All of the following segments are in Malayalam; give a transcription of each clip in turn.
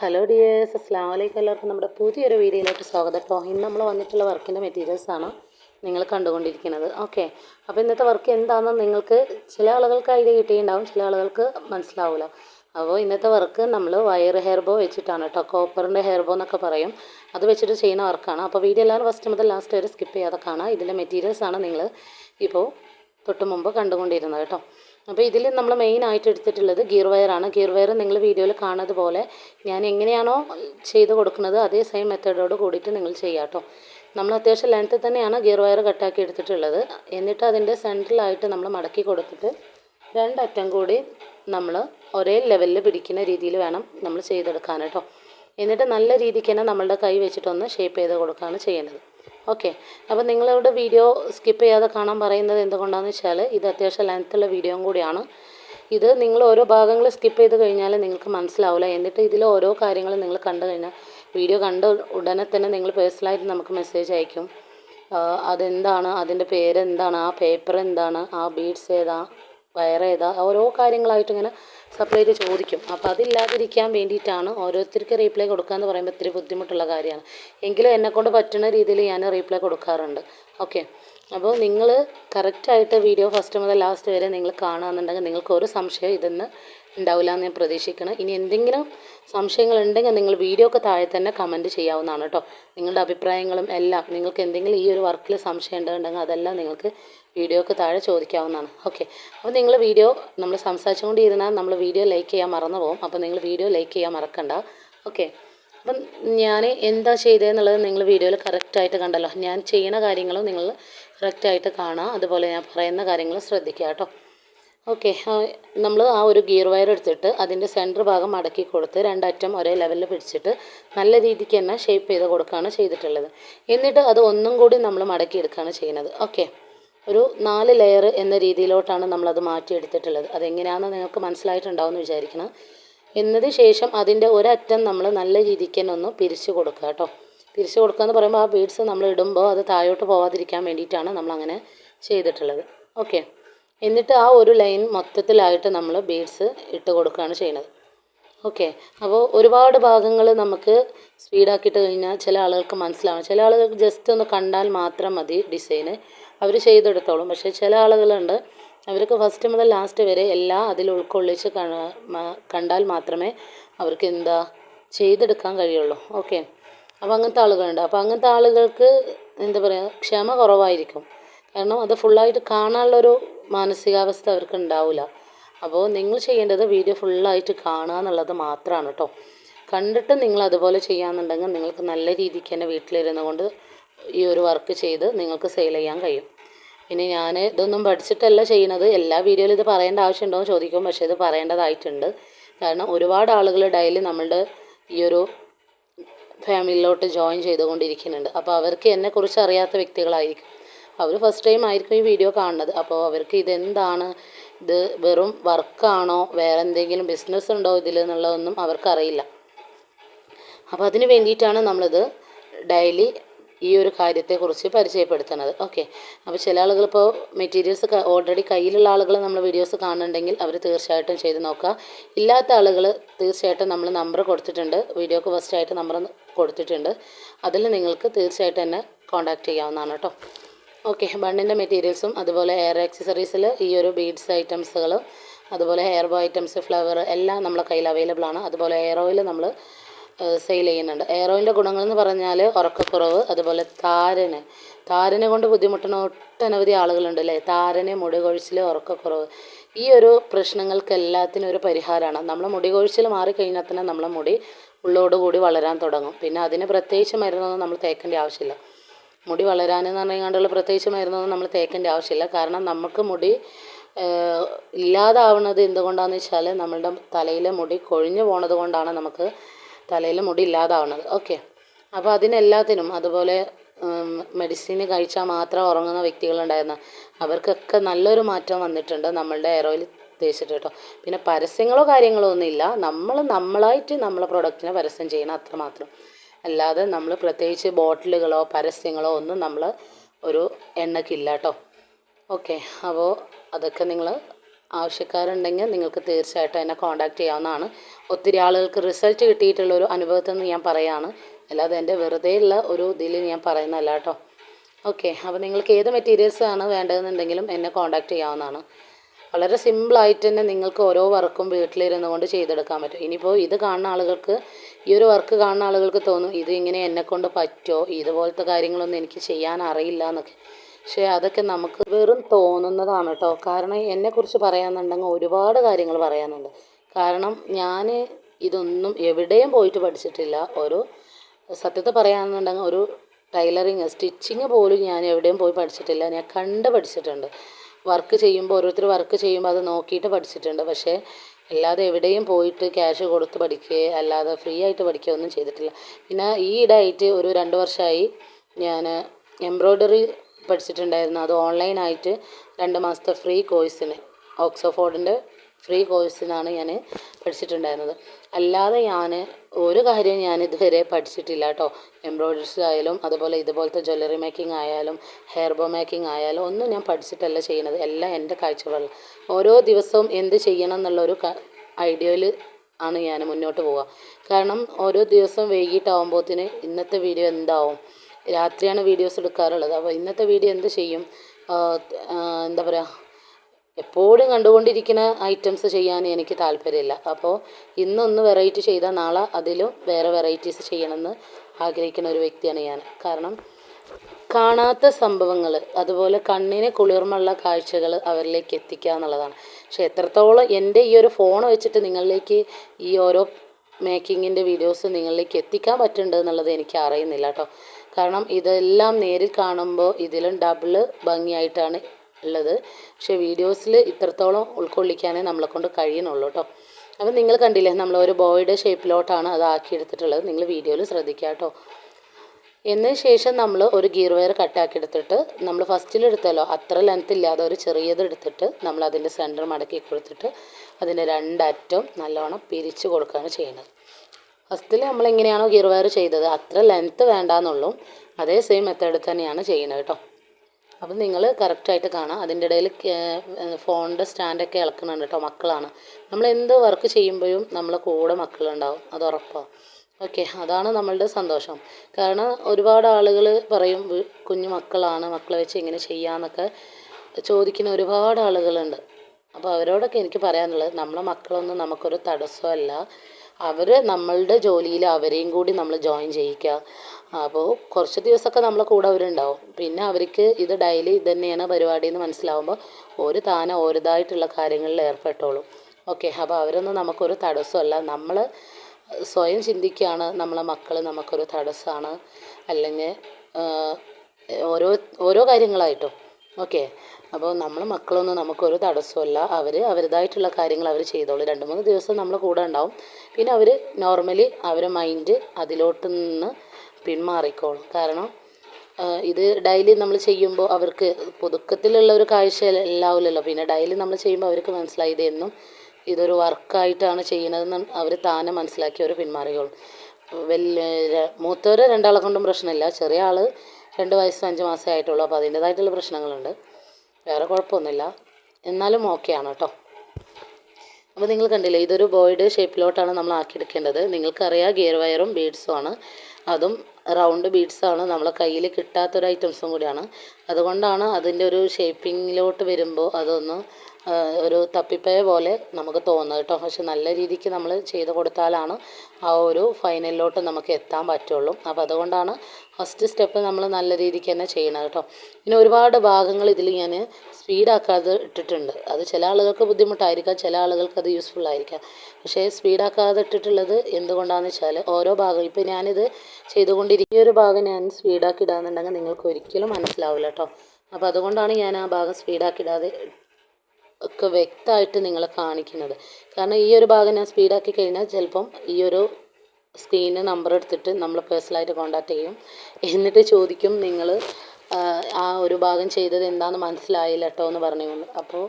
ഹലോ ഡിയേഴ്സ് അസ്സാം വലൈക്കും എല്ലാവർക്കും. നമ്മുടെ പുതിയൊരു വീഡിയോയിലേക്ക് സ്വാഗതം കേട്ടോ ഇന്ന് നമ്മൾ വന്നിട്ടുള്ള വർക്കിന്റെ മെറ്റീരിയൽസാണ് നിങ്ങൾ കണ്ടുകൊണ്ടിരിക്കുന്നത്. ഓക്കെ അപ്പോൾ ഇന്നത്തെ വർക്ക് എന്താണെന്ന് നിങ്ങൾക്ക് ചില ആളുകൾക്ക് ഐഡിയ കിട്ടിയിട്ടുണ്ടാവും ചില ആളുകൾക്ക് മനസ്സിലാവില്ല അപ്പോൾ ഇന്നത്തെ വർക്ക് നമ്മൾ വയർ ഹെയർ ബോ വെച്ചിട്ടാണ് കേട്ടോ കോപ്പറിന്റെ ഹെയർ ബോ എന്നൊക്കെ പറയും. അത് വെച്ചിട്ട് ചെയ്യുന്ന വർക്കാണ് അപ്പോൾ വീഡിയോ എല്ലാവരും ഫസ്റ്റ് മുതൽ ലാസ്റ്റ് വരെ സ്കിപ്പ് ചെയ്യാതെ കാണാം. ഇതിന്റെ മെറ്റീരിയൽസാണ് നിങ്ങൾ ഇപ്പോൾ തൊട്ട് മുമ്പ് കണ്ടുകൊണ്ടിരുന്നത് കേട്ടോ അപ്പോൾ ഇതിൽ നമ്മൾ മെയിൻ ആയിട്ട് എടുത്തിട്ടുള്ളത് ഗിയർ വയറാണ് ഗിയർ വയർ നിങ്ങൾ വീഡിയോയിൽ കാണുന്നത് പോലെ ഞാൻ എങ്ങനെയാണോ ചെയ്ത് കൊടുക്കുന്നത് അതേ സെയിം മെത്തേഡോട് കൂടിയിട്ട് നിങ്ങൾ ചെയ്യാം കേട്ടോ. നമ്മൾ അത്യാവശ്യം ലെങ്ത്തിൽ തന്നെയാണ് ഗിയർ വയർ കട്ടാക്കി എടുത്തിട്ടുള്ളത്. എന്നിട്ട് അതിന്റെ സെന്ററിലായിട്ട് നമ്മൾ മടക്കി കൊടുത്തിട്ട് രണ്ടറ്റം കൂടി നമ്മൾ ഒരേ ലെവലിൽ പിടിക്കുന്ന രീതിയിൽ വേണം നമ്മൾ ചെയ്തെടുക്കാൻ കേട്ടോ. എന്നിട്ട് നല്ല രീതിക്ക് തന്നെ നമ്മളുടെ കൈ വെച്ചിട്ടൊന്ന് ഷേപ്പ് ചെയ്ത് കൊടുക്കുകയാണ് ചെയ്യുന്നത്. ഓക്കെ. അപ്പോൾ നിങ്ങളോട് വീഡിയോ സ്കിപ്പ് ചെയ്യാതെ കാണാൻ പറയുന്നത് എന്തുകൊണ്ടാണെന്ന് വെച്ചാൽ ഇത് അത്യാവശ്യം ലെങ്ത്തുള്ള വീഡിയോയും കൂടിയാണ്. ഇത് നിങ്ങൾ ഓരോ ഭാഗങ്ങൾ സ്കിപ്പ് ചെയ്ത് കഴിഞ്ഞാൽ നിങ്ങൾക്ക് മനസ്സിലാവില്ല എന്നിട്ട് ഇതിൽ ഓരോ കാര്യങ്ങളും നിങ്ങൾ കണ്ടു കഴിഞ്ഞാൽ വീഡിയോ കണ്ട ഉടനെ തന്നെ നിങ്ങൾ പേഴ്സണലായിട്ട് നമുക്ക് മെസ്സേജ് അയക്കും. അതെന്താണ്? അതിന്റെ പേരെന്താണ്? ആ പേപ്പർ എന്താണ്? ആ ബീഡ്സ് ഏതാ? വയർ ഏതാ ഓരോ കാര്യങ്ങളായിട്ട് ഇങ്ങനെ സെപ്പറേറ്റ് ചോദിക്കും. അപ്പോൾ അതില്ലാതിരിക്കാൻ വേണ്ടിയിട്ടാണ് ഓരോരുത്തർക്ക് റീപ്ലൈ കൊടുക്കുക എന്ന് പറയുമ്പോൾ ഇത്തിരി ബുദ്ധിമുട്ടുള്ള കാര്യമാണ്. എങ്കിലും എന്നെക്കൊണ്ട് പറ്റുന്ന രീതിയിൽ ഞാൻ റീപ്ലൈ കൊടുക്കാറുണ്ട്. ഓക്കെ. അപ്പോൾ നിങ്ങൾ കറക്റ്റായിട്ട് വീഡിയോ ഫസ്റ്റ് മുതൽ ലാസ്റ്റ് വരെ നിങ്ങൾ കാണുകയെന്നുണ്ടെങ്കിൽ നിങ്ങൾക്ക് ഒരു സംശയം ഇതെന്ന് ഉണ്ടാവില്ല എന്ന് ഞാൻ പ്രതീക്ഷിക്കണം ഇനി എന്തെങ്കിലും സംശയങ്ങൾ ഉണ്ടെങ്കിൽ നിങ്ങൾ വീഡിയോക്ക് താഴെ തന്നെ കമന്റ് ചെയ്യാവുന്നതാണ് കേട്ടോ. നിങ്ങളുടെ അഭിപ്രായങ്ങളും എല്ലാം നിങ്ങൾക്ക് എന്തെങ്കിലും ഈ ഒരു വർക്കിൽ സംശയം ഉണ്ടെന്നുണ്ടെങ്കിൽ അതെല്ലാം നിങ്ങൾക്ക് വീഡിയോക്ക് താഴെ ചോദിക്കാവുന്നതാണ്. ഓക്കെ അപ്പോൾ നിങ്ങൾ വീഡിയോ നമ്മൾ സംസാരിച്ചുകൊണ്ടിരുന്നാൽ നമ്മൾ വീഡിയോ ലൈക്ക് ചെയ്യാൻ മറന്നു പോകും. അപ്പോൾ നിങ്ങൾ വീഡിയോ ലൈക്ക് ചെയ്യാൻ മറക്കണ്ട. ഓക്കെ അപ്പം ഞാൻ എന്താ ചെയ്തതെന്നുള്ളത് നിങ്ങൾ വീഡിയോയിൽ കറക്റ്റായിട്ട് കണ്ടല്ലോ. ഞാൻ ചെയ്യുന്ന കാര്യങ്ങളും നിങ്ങൾ കറക്റ്റായിട്ട് കാണാം. അതുപോലെ ഞാൻ പറയുന്ന കാര്യങ്ങളും ശ്രദ്ധിക്കുക കേട്ടോ. ഓക്കെ നമ്മൾ ആ ഒരു ഗിയർ വയർ എടുത്തിട്ട് അതിന്റെ സെന്റർ ഭാഗം മടക്കി കൊടുത്ത് രണ്ടറ്റം ഒരേ ലെവലിൽ പിടിച്ചിട്ട് നല്ല രീതിക്ക് തന്നെ ഷേപ്പ് ചെയ്ത് കൊടുക്കുകയാണ് ചെയ്തിട്ടുള്ളത്. എന്നിട്ട് അത് ഒന്നും കൂടി നമ്മൾ മടക്കി എടുക്കുകയാണ് ചെയ്യുന്നത്. ഓക്കെ ഒരു നാല് ലെയർ എന്ന രീതിയിലോട്ടാണ് നമ്മളത് മാറ്റിയെടുത്തിട്ടുള്ളത്. അതെങ്ങനെയാണെന്ന് നിങ്ങൾക്ക് മനസ്സിലായിട്ടുണ്ടാവും എന്ന് വിചാരിക്കണം എന്നതിന് ശേഷം അതിന്റെ ഒരറ്റം നമ്മൾ നല്ല രീതിക്ക് തന്നെ ഒന്ന് പിരിച്ചു കൊടുക്കുക കേട്ടോ. പിരിച്ചു കൊടുക്കുക എന്ന് പറയുമ്പോൾ ആ ബീഡ്സ് നമ്മൾ ഇടുമ്പോൾ അത് താഴോട്ട് പോവാതിരിക്കാൻ വേണ്ടിയിട്ടാണ് നമ്മൾ അങ്ങനെ ചെയ്തിട്ടുള്ളത്. ഓക്കെ എന്നിട്ട് ആ ഒരു ലൈൻ മൊത്തത്തിലായിട്ട് നമ്മൾ ബീഡ്സ് ഇട്ട് കൊടുക്കുകയാണ് ചെയ്യുന്നത്. ഓക്കെ അപ്പോൾ ഒരുപാട് ഭാഗങ്ങൾ നമുക്ക് സ്പീഡാക്കിയിട്ട് കഴിഞ്ഞാൽ ചില ആളുകൾക്ക് മനസ്സിലാവണം ചില ആളുകൾക്ക് ജസ്റ്റ് ഒന്ന് കണ്ടാൽ മാത്രം മതി ഡിസൈന് അവർ ചെയ്തെടുത്തോളും. പക്ഷേ ചില ആളുകളുണ്ട് അവർക്ക് ഫസ്റ്റ് മുതൽ ലാസ്റ്റ് വരെ എല്ലാം അതിൽ ഉൾക്കൊള്ളിച്ച് കണ്ടാൽ മാത്രമേ അവർക്ക് എന്താ ചെയ്തെടുക്കാൻ കഴിയുള്ളൂ. ഓക്കെ അപ്പോൾ അങ്ങനത്തെ ആളുകളുണ്ട്. അപ്പോൾ അങ്ങനത്തെ ആളുകൾക്ക് എന്താ പറയുക ക്ഷമ കുറവായിരിക്കും. കാരണം അത് ഫുള്ളായിട്ട് കാണാനുള്ളൊരു മാനസികാവസ്ഥ അവർക്ക് ഉണ്ടാവില്ല അപ്പോൾ നിങ്ങൾ ചെയ്യേണ്ടത് വീഡിയോ ഫുള്ളായിട്ട് കാണുക എന്നുള്ളത് മാത്രമാണ് കേട്ടോ കണ്ടിട്ട് നിങ്ങൾ അതുപോലെ ചെയ്യാമെന്നുണ്ടെങ്കിൽ നിങ്ങൾക്ക് നല്ല രീതിക്ക് തന്നെ വീട്ടിലിരുന്നു കൊണ്ട് ഈ ഒരു വർക്ക് ചെയ്ത് നിങ്ങൾക്ക് സെയിൽ ചെയ്യാൻ കഴിയും. ഇനി ഞാൻ ഇതൊന്നും പഠിച്ചിട്ടല്ല ചെയ്യുന്നത്. എല്ലാ വീഡിയോയിലും ഇത് പറയേണ്ട ആവശ്യമുണ്ടോ എന്ന് ചോദിക്കും. പക്ഷേ ഇത് പറയേണ്ടതായിട്ടുണ്ട്. കാരണം ഒരുപാട് ആളുകൾ ഡെയിലി നമ്മളുടെ ഈ ഒരു ഫാമിലിയിലോട്ട് ജോയിൻ ചെയ്തുകൊണ്ടിരിക്കുന്നുണ്ട്. അപ്പോൾ അവർക്ക് എന്നെക്കുറിച്ച് അറിയാത്ത വ്യക്തികളായിരിക്കും. അവർ ഫസ്റ്റ് ടൈം ആയിരിക്കും ഈ വീഡിയോ കാണുന്നത്. അപ്പോൾ അവർക്ക് ഇതെന്താണ്? ഇത് വെറും വർക്കാണോ വേറെ എന്തെങ്കിലും ബിസിനസ് ഉണ്ടോ ഇതിൽ എന്നുള്ളതൊന്നും അവർക്കറിയില്ല. അപ്പോൾ അതിന് വേണ്ടിയിട്ടാണ് നമ്മളിത് ഡെയിലി ഈ ഒരു കാര്യത്തെക്കുറിച്ച് പരിചയപ്പെടുത്തുന്നത്. ഓക്കെ അപ്പോൾ ചില ആളുകൾ ഇപ്പോൾ മെറ്റീരിയൽസ് ഓൾറെഡി കയ്യിലുള്ള ആളുകൾ നമ്മൾ വീഡിയോസ് കാണുന്നുണ്ടെങ്കിൽ അവർ തീർച്ചയായിട്ടും ചെയ്ത് നോക്കുക. ഇല്ലാത്ത ആളുകൾ തീർച്ചയായിട്ടും നമ്മൾ നമ്പർ കൊടുത്തിട്ടുണ്ട്. വീഡിയോക്ക് ഫസ്റ്റ് ആയിട്ട് നമ്പർ കൊടുത്തിട്ടുണ്ട്. അതിൽ നിങ്ങൾക്ക് തീർച്ചയായിട്ടും എന്നെ കോൺടാക്റ്റ് ചെയ്യാവുന്നതാണ് കേട്ടോ ഓക്കെ ബണ്ണിന്റെ മെറ്റീരിയൽസും അതുപോലെ ഹെയർ ആക്സസറീസിൽ ഈ ഒരു ബീഡ്സ് ഐറ്റംസുകൾ അതുപോലെ ഹെയർ ബോ ഐറ്റംസ് ഫ്ലവർ എല്ലാം നമ്മളെ കയ്യിൽ അവൈലബിൾ ആണ്. അതുപോലെ ഹെയർ ഓയിൽ നമ്മൾ സെയിൽ ചെയ്യുന്നുണ്ട്. ഗുണങ്ങൾ എന്ന് പറഞ്ഞാൽ ഉറക്കക്കുറവ് അതുപോലെ താരന്. താരനെ കൊണ്ട് ബുദ്ധിമുട്ടുന്ന ഒട്ടനവധി ആളുകളുണ്ട് അല്ലേ? താരന് മുടി കൊഴിച്ചിൽ ഉറക്കക്കുറവ്. ഈ ഒരു പ്രശ്നങ്ങൾക്ക് എല്ലാത്തിനും ഒരു പരിഹാരമാണ് നമ്മൾ മുടി കൊഴിച്ചിൽ മാറിക്കഴിഞ്ഞാൽ തന്നെ നമ്മളെ മുടി ഉള്ളോടുകൂടി വളരാൻ തുടങ്ങും. പിന്നെ അതിന് പ്രത്യേകിച്ച് മരുന്നൊന്നും നമ്മൾ തേക്കേണ്ട ആവശ്യമില്ല. മുടി വളരാനെന്ന് പറഞ്ഞുകൊണ്ടുള്ള പ്രത്യേകിച്ച് മരുന്നൊന്നും നമ്മൾ തേക്കേണ്ട ആവശ്യമില്ല. കാരണം നമുക്ക് മുടി ഇല്ലാതാവുന്നത് എന്തുകൊണ്ടാണെന്ന് വെച്ചാൽ നമ്മളുടെ തലയിലെ മുടി കൊഴിഞ്ഞു പോണത് കൊണ്ടാണ് നമുക്ക് തലയിൽ മുടി ഇല്ലാതാവുന്നത് ഓക്കെ അപ്പോൾ അതിനെല്ലാത്തിനും അതുപോലെ മെഡിസിൻ കഴിച്ചാൽ മാത്രം ഉറങ്ങുന്ന വ്യക്തികളുണ്ടായിരുന്ന അവർക്കൊക്കെ നല്ലൊരു മാറ്റം വന്നിട്ടുണ്ട് നമ്മളുടെ എയറോയിൽ ഓയിൽ തേച്ചിട്ട് കേട്ടോ. പിന്നെ പരസ്യങ്ങളോ കാര്യങ്ങളോ ഒന്നുമില്ല നമ്മൾ നമ്മളായിട്ട് നമ്മളെ പ്രൊഡക്റ്റിനെ പരസ്യം ചെയ്യണം അത്രമാത്രം അല്ലാതെ നമ്മൾ പ്രത്യേകിച്ച് ബോട്ടിലുകളോ പരസ്യങ്ങളോ ഒന്നും നമ്മൾ ഒരു എണ്ണക്കില്ല കേട്ടോ. ഓക്കെ അപ്പോൾ അതൊക്കെ നിങ്ങൾ ആവശ്യക്കാരുണ്ടെങ്കിൽ നിങ്ങൾക്ക് തീർച്ചയായിട്ടും എന്നെ കോൺടാക്റ്റ് ചെയ്യാവുന്നതാണ്. ഒത്തിരി ആളുകൾക്ക് റിസൾട്ട് കിട്ടിയിട്ടുള്ള ഒരു അനുഭവത്തിൽ നിന്ന് ഞാൻ പറയാണ്. അല്ലാതെ എന്റെ വെറുതെ ഉള്ള ഒരു ഇതിൽ ഞാൻ പറയുന്നതല്ല കേട്ടോ. ഓക്കെ അപ്പോൾ നിങ്ങൾക്ക് ഏത് മെറ്റീരിയൽസ് ആണ് വേണ്ടതെന്നുണ്ടെങ്കിലും എന്നെ കോൺടാക്റ്റ് ചെയ്യാവുന്നതാണ്. വളരെ സിമ്പിളായിട്ട് തന്നെ നിങ്ങൾക്ക് ഓരോ വർക്കും വീട്ടിലിരുന്ന് കൊണ്ട് ചെയ്തെടുക്കാൻ പറ്റും. ഇനിയിപ്പോൾ ഇത് കാണുന്ന ആളുകൾക്ക് ഈ ഒരു വർക്ക് കാണുന്ന ആളുകൾക്ക് തോന്നും ഇത് ഇങ്ങനെ എന്നെക്കൊണ്ട് പറ്റുമോ ഇതുപോലത്തെ കാര്യങ്ങളൊന്നും എനിക്ക് ചെയ്യാൻ അറിയില്ല എന്നൊക്കെ. പക്ഷേ അതൊക്കെ നമുക്ക് വെറും തോന്നുന്നതാണ് കേട്ടോ. കാരണം എന്നെക്കുറിച്ച് പറയാന്നുണ്ടെങ്കിൽ ഒരുപാട് കാര്യങ്ങൾ പറയാനുണ്ട്. കാരണം ഞാൻ ഇതൊന്നും എവിടെയും പോയിട്ട് പഠിച്ചിട്ടില്ല. ഒരു സത്യത്തെ പറയാന്നുണ്ടെങ്കിൽ ഒരു ടൈലറിങ് സ്റ്റിച്ചിങ് പോലും ഞാൻ എവിടെയും പോയി പഠിച്ചിട്ടില്ല. ഞാൻ കണ്ട് പഠിച്ചിട്ടുണ്ട്. വർക്ക് ചെയ്യുമ്പോൾ ഓരോരുത്തർ വർക്ക് ചെയ്യുമ്പോൾ അത് നോക്കിയിട്ട് പഠിച്ചിട്ടുണ്ട്. പക്ഷേ അല്ലാതെ എവിടെയും പോയിട്ട് ക്യാഷ് കൊടുത്ത് പഠിക്കുകയോ അല്ലാതെ ഫ്രീ ആയിട്ട് പഠിക്കുകയോ ഒന്നും ചെയ്തിട്ടില്ല. പിന്നെ ഈ ഇടയായിട്ട് ഒരു രണ്ട് വർഷമായി ഞാൻ എംബ്രോയ്ഡറി പഠിച്ചിട്ടുണ്ടായിരുന്നു. അത് ഓൺലൈനായിട്ട് രണ്ട് മാസത്തെ ഫ്രീ കോഴ്സിന് ഓക്സ്ഫോർഡിന്റെ ഫ്രീ കോഴ്സിനാണ് ഞാൻ പഠിച്ചിട്ടുണ്ടായിരുന്നത്. അല്ലാതെ ഞാൻ ഒരു കാര്യം ഞാൻ ഇതുവരെ പഠിച്ചിട്ടില്ല കേട്ടോ. എംബ്രോയിഡറി ആയാലും അതുപോലെ ഇതുപോലത്തെ ജ്വല്ലറി മേക്കിംഗ് ആയാലും ഹെയർ ബോ മേക്കിംഗ് ആയാലും ഒന്നും ഞാൻ പഠിച്ചിട്ടല്ല ചെയ്യുന്നത്. എല്ലാം എന്റെ കാഴ്ചപ്പാടിൽ. ഓരോ ദിവസവും എന്ത് ചെയ്യണം എന്നുള്ളൊരു ഐഡിയയിൽ ആണ് ഞാൻ മുന്നോട്ട് പോവുക. കാരണം ഓരോ ദിവസവും വൈകിട്ടാവുമ്പോഴത്തേന് ഇന്നത്തെ വീഡിയോ എന്താവും? രാത്രിയാണ് വീഡിയോസ് എടുക്കാറുള്ളത്. അപ്പോൾ ഇന്നത്തെ വീഡിയോ എന്ത് ചെയ്യും? എന്താ പറയുക എപ്പോഴും കണ്ടുകൊണ്ടിരിക്കുന്ന ഐറ്റംസ് ചെയ്യാൻ എനിക്ക് താല്പര്യമില്ല. അപ്പോൾ ഇന്നൊന്ന് വെറൈറ്റി ചെയ്താൽ നാളെ അതിലും വേറെ വെറൈറ്റീസ് ചെയ്യണമെന്ന് ആഗ്രഹിക്കുന്ന ഒരു വ്യക്തിയാണ് ഞാൻ. കാരണം കാണാത്ത സംഭവങ്ങൾ അതുപോലെ കണ്ണിന് കുളിർമുള്ള കാഴ്ചകൾ അവരിലേക്ക് എത്തിക്കുക എന്നുള്ളതാണ്. പക്ഷെ എത്രത്തോളം എന്റെ ഈ ഒരു ഫോൺ വെച്ചിട്ട് നിങ്ങളിലേക്ക് ഈ ഓരോ മേക്കിങ്ങിന്റെ വീഡിയോസ് നിങ്ങളിലേക്ക് എത്തിക്കാൻ പറ്റുന്നുണ്ടെന്നുള്ളത് എനിക്ക് അറിയുന്നില്ല കേട്ടോ. കാരണം ഇതെല്ലാം നേരിൽ കാണുമ്പോൾ ഇതിലും ഡബിൾ ഭംഗിയായിട്ടാണ് ഉള്ളത്. പക്ഷെ വീഡിയോസിൽ ഇത്രത്തോളം ഉൾക്കൊള്ളിക്കാനേ നമ്മളെ കൊണ്ട് കഴിയണുള്ളൂ കേട്ടോ. അപ്പം നിങ്ങൾ കണ്ടില്ലേ നമ്മൾ ഒരു ബോയുടെ ഷേപ്പിലോട്ടാണ് അത് ആക്കിയെടുത്തിട്ടുള്ളത്. നിങ്ങൾ വീഡിയോയിൽ ശ്രദ്ധിക്കുക കേട്ടോ. എന്നതിന് ശേഷം നമ്മൾ ഒരു ഗിയർ വയർ കട്ടാക്കി എടുത്തിട്ട് നമ്മൾ ഫസ്റ്റിൽ എടുത്തല്ലോ അത്ര ലെങ്ത് ഇല്ലാതെ ഒരു ചെറിയത് എടുത്തിട്ട് നമ്മൾ അതിന്റെ സെന്റർ മടക്കി കൊടുത്തിട്ട് അതിന്റെ രണ്ടറ്റം നല്ലോണം പിരിച്ചു കൊടുക്കുകയാണ് ചെയ്യുന്നത്. ഫസ്റ്റിൽ നമ്മൾ എങ്ങനെയാണോ ഗിയർ വയർ ചെയ്തത് അത്ര ലെങ്ത്ത് വേണ്ടാന്നുള്ളൂ അതേ സെയിം മെത്തേഡിൽ തന്നെയാണ് ചെയ്യുന്നത് കേട്ടോ അപ്പം നിങ്ങൾ കറക്റ്റായിട്ട് കാണാം. അതിന്റെ ഇടയിൽ ഫോണിന്റെ സ്റ്റാൻഡൊക്കെ ഇളക്കുന്നുണ്ട് കേട്ടോ മക്കളാണ്. നമ്മൾ എന്ത് വർക്ക് ചെയ്യുമ്പോഴും നമ്മളെ കൂടെ മക്കളുണ്ടാവും. അത് ഉറപ്പാണ് ഓക്കെ അതാണ് നമ്മളുടെ സന്തോഷം. കാരണം ഒരുപാട് ആളുകൾ പറയും കുഞ്ഞു മക്കളാണ് മക്കളെ വെച്ച് ഇങ്ങനെ ചെയ്യാമെന്നൊക്കെ ചോദിക്കുന്ന ഒരുപാട് ആളുകളുണ്ട്. അപ്പോൾ അവരോടൊക്കെ എനിക്ക് പറയാനുള്ളത് നമ്മളെ മക്കളൊന്നും നമുക്കൊരു തടസ്സമല്ല. അവർ നമ്മളുടെ ജോലിയിൽ അവരെയും കൂടി നമ്മൾ ജോയിൻ ചെയ്യിക്കുക അപ്പോൾ കുറച്ച് ദിവസമൊക്കെ നമ്മളെ കൂടെ അവരുണ്ടാവും. പിന്നെ അവർക്ക് ഇത് ഡെയിലി ഇത് തന്നെയാണ് പരിപാടി എന്ന് മനസ്സിലാവുമ്പോൾ ഒരു താനെ ഓരോതായിട്ടുള്ള കാര്യങ്ങളിൽ ഏർപ്പെട്ടോളും. ഓക്കെ അപ്പോൾ അവരൊന്നും നമുക്കൊരു തടസ്സമല്ല. നമ്മൾ സ്വയം ചിന്തിക്കുകയാണ് നമ്മളെ മക്കൾ നമുക്കൊരു തടസ്സമാണ് അല്ലെങ്കിൽ ഓരോ ഓരോ കാര്യങ്ങളായിട്ടും. ഓക്കെ അപ്പോൾ നമ്മൾ മക്കളൊന്നും നമുക്കൊരു തടസ്സമല്ല അവർ അവരുടേതായിട്ടുള്ള കാര്യങ്ങൾ അവർ ചെയ്തോളൂ. രണ്ട് മൂന്ന് ദിവസം നമ്മൾ കൂടെ ഉണ്ടാവും. പിന്നെ അവർ നോർമലി അവരെ മൈൻഡ് അതിലോട്ട് നിന്ന് പിന്മാറിക്കോളും. കാരണം ഇത് ഡെയിലി നമ്മൾ ചെയ്യുമ്പോൾ അവർക്ക് പുതുക്കത്തിലുള്ള ഒരു കാഴ്ച എല്ലാവില്ലല്ലോ പിന്നെ ഡെയിലി നമ്മൾ ചെയ്യുമ്പോൾ അവർക്ക് മനസ്സിലായി ഇതെന്നും ഇതൊരു വർക്കായിട്ടാണ് ചെയ്യുന്നതെന്ന് അവർ താനെ മനസ്സിലാക്കി അവർ പിന്മാറിക്കോളും. വലിയ മൂത്തവരെ രണ്ടാളെ കൊണ്ടും പ്രശ്നമില്ല. ചെറിയ ആൾ രണ്ട് വയസ്സ് അഞ്ച് മാസമേ ആയിട്ടുള്ളൂ. അപ്പോൾ അതിന്റേതായിട്ടുള്ള പ്രശ്നങ്ങളുണ്ട്. വേറെ കുഴപ്പമൊന്നുമില്ല. എന്നാലും ആണ് കേട്ടോ അപ്പോൾ നിങ്ങൾ കണ്ടില്ലേ ഇതൊരു ബോയ്ഡ് ഷേപ്പിലോട്ടാണ് നമ്മൾ ആക്കിയെടുക്കേണ്ടത്. നിങ്ങൾക്കറിയാം ഗിയർ വയറും ബീഡ്സും ആണ്. അതും റൗണ്ട് ബീഡ്സാണ് നമ്മളെ കയ്യിൽ കിട്ടാത്തൊരു ഐറ്റംസും കൂടിയാണ്. അതുകൊണ്ടാണ് അതിന്റെ ഒരു ഷേപ്പിങ്ങിലോട്ട് വരുമ്പോൾ അതൊന്ന് ഒരു തപ്പിപ്പയ പോലെ നമുക്ക് തോന്നുന്നത് കേട്ടോ പക്ഷെ നല്ല രീതിക്ക് നമ്മൾ ചെയ്ത് കൊടുത്താലാണ് ആ ഒരു ഫൈനലിലോട്ട് നമുക്ക് എത്താൻ പറ്റുള്ളൂ. അപ്പോൾ അതുകൊണ്ടാണ് ഫസ്റ്റ് സ്റ്റെപ്പ് നമ്മൾ നല്ല രീതിക്ക് തന്നെ ചെയ്യണം കേട്ടോ. പിന്നെ ഒരുപാട് ഭാഗങ്ങൾ ഇതിൽ ഞാൻ സ്പീഡാക്കാതെ ഇട്ടിട്ടുണ്ട്. അത് ചില ആളുകൾക്ക് ബുദ്ധിമുട്ടായിരിക്കാം ചില ആളുകൾക്ക് അത് യൂസ്ഫുൾ ആയിരിക്കാം. പക്ഷേ സ്പീഡാക്കാതെ ഇട്ടിട്ടുള്ളത് എന്തുകൊണ്ടാണെന്ന് വെച്ചാൽ ഓരോ ഭാഗം ഇപ്പോൾ ഞാനിത് ചെയ്തുകൊണ്ടിരിക്കുന്ന ഒരു ഭാഗം ഞാൻ സ്പീഡാക്കി ഇടാന്നുണ്ടെങ്കിൽ നിങ്ങൾക്ക് ഒരിക്കലും മനസ്സിലാവില്ല കേട്ടോ. അപ്പോൾ അതുകൊണ്ടാണ് ഞാൻ ആ ഭാഗം സ്പീഡാക്കി ഇടാതെ ഒക്കെ വ്യക്തമായിട്ട് നിങ്ങളെ കാണിക്കുന്നത്. കാരണം ഈ ഒരു ഭാഗം ഞാൻ സ്പീഡാക്കി കഴിഞ്ഞാൽ ചിലപ്പം ഈ ഒരു സ്ക്രീനിൽ നമ്പർ എടുത്തിട്ട് നമ്മൾ പേഴ്സണലായിട്ട് കോണ്ടാക്ട് ചെയ്യും. എന്നിട്ട് ചോദിക്കും നിങ്ങൾ ആ ഒരു ഭാഗം ചെയ്തത് എന്താണെന്ന് മനസ്സിലായില്ല കേട്ടോ എന്ന് പറഞ്ഞുകൊണ്ട്. അപ്പോൾ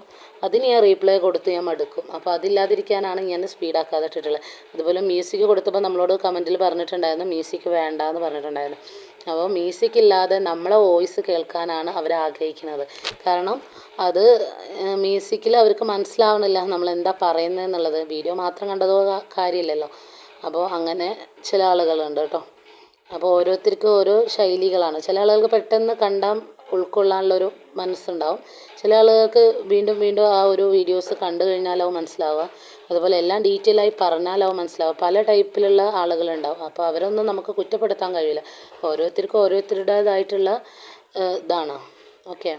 അതിന് ഞാൻ റീപ്ലൈ കൊടുത്ത് ഞാൻ മടുക്കും. അപ്പോൾ അതില്ലാതിരിക്കാനാണ് ഞാൻ സ്പീഡാക്കാതെ ഇട്ടിട്ടുള്ളത് അതുപോലെ മ്യൂസിക് കൊടുത്തപ്പോൾ നമ്മളോട് കമന്റിൽ പറഞ്ഞിട്ടുണ്ടായിരുന്നു മ്യൂസിക് വേണ്ട എന്ന് പറഞ്ഞിട്ടുണ്ടായിരുന്നു. അപ്പോൾ മ്യൂസിക് ഇല്ലാതെ നമ്മളെ വോയിസ് കേൾക്കാനാണ് അവർ ആഗ്രഹിക്കുന്നത്. കാരണം അത് മ്യൂസിക്കിൽ അവർക്ക് മനസ്സിലാവണില്ല നമ്മൾ എന്താ പറയുന്നത് എന്നുള്ളത്. വീഡിയോ മാത്രം കണ്ടതോ കാര്യമില്ലല്ലോ. അപ്പോൾ അങ്ങനെ ചില ആളുകളുണ്ട് കേട്ടോ. അപ്പോൾ ഓരോരുത്തർക്കും ഓരോ ശൈലികളാണ്. ചില ആളുകൾക്ക് പെട്ടെന്ന് കണ്ടാൽ ഉൾക്കൊള്ളാനുള്ളൊരു മനസ്സുണ്ടാവും. ചില ആളുകൾക്ക് വീണ്ടും വീണ്ടും ആ ഒരു വീഡിയോസ് കണ്ടു കഴിഞ്ഞാലാവും മനസ്സിലാവുക. അതുപോലെ എല്ലാം ഡീറ്റെയിൽ ആയി പറഞ്ഞാൽ അവ മനസ്സിലാവും. പല ടൈപ്പിലുള്ള ആളുകളുണ്ടാവും. അപ്പോൾ അവരൊന്നും നമുക്ക് കുറ്റപ്പെടുത്താൻ കഴിയില്ല. ഓരോരുത്തർക്കും ഓരോരുത്തരുടേതായിട്ടുള്ള ഇതാണ്. ഓക്കെ